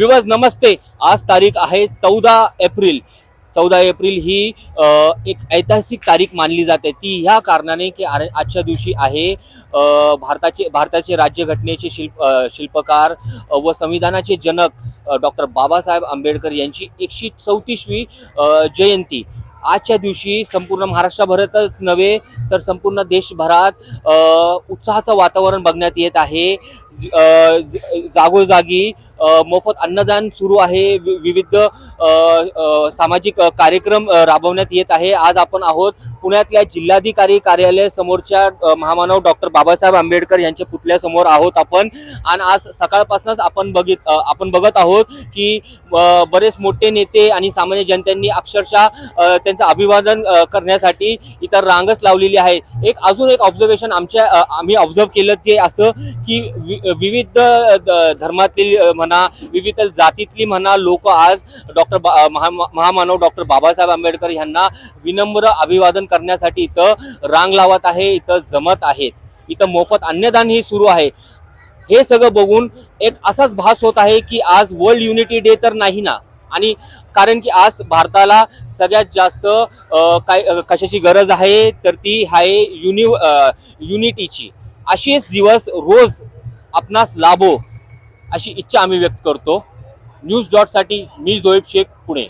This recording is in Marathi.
विवाज नमस्ते. आज तारीख आहे चौदा एप्रिल. चौदा एप्रिल ही एक ऐतिहासिक तारीख मानली जाते. ती ह्या कारणाने की आजच्या दिवशी आहे भारताचे भारताचे राज्यघटनेचे शिल्प शिल्पकार व संविधानाचे जनक डॉक्टर बाबासाहेब आंबेडकर यांची एकशे चौतीसवी जयंती. आजच्या दिवशी संपूर्ण महाराष्ट्राभरातच नव्हे तर संपूर्ण देशभरात उत्साहाचं वातावरण बघण्यात येत आहे. जागोजागी मोफत अन्नदान सुरू आहे. वि- विविध सामाजिक कार्यक्रम राबवण्यात येत आहे. आज आपण आहोत पुण्यातल्या जिल्हाधिकारी कार्यालय समोरच्या महामानव डॉक्टर बाबासाहेब आंबेडकर यांच्या पुतल्यासमोर आहोत आपण. आणि आज सकाळपासूनच आपण बघित आपण बघत आहोत की बरेच मोठे नेते आणि सामान्य जनतांनी अक्षरशः त्यांचं अभिवादन करण्यासाठी इतर रांगच लावलेली आहे. एक अजून एक ऑब्झर्वेशन आमच्या आम्ही ऑब्झर्व केलं ते असं की वि- विविध धर्मातील म्हणा विविध जातीतली म्हणा लोक आज डॉक्टर बा महा महामानव डॉक्टर बाबासाहेब आंबेडकर यांना विनम्र अभिवादन करण्यासाठी इथं रांग लावत आहे इथं जमत आहेत. इथं मोफत अन्नदान ही सुरू आहे. हे सगळं बघून एक असाच भास होत आहे की आज वर्ल्ड युनिटी डे तर नाही ना? आणि कारण की आज भारताला सगळ्यात जास्त काय कशाची गरज आहे तर ती आहे युनि युनिटीची. असेच दिवस रोज आपणास लाभो अशी इच्छा आम्ही व्यक्त करतो. न्यूज डॉटसाठी मी जोईब शेख पुणे.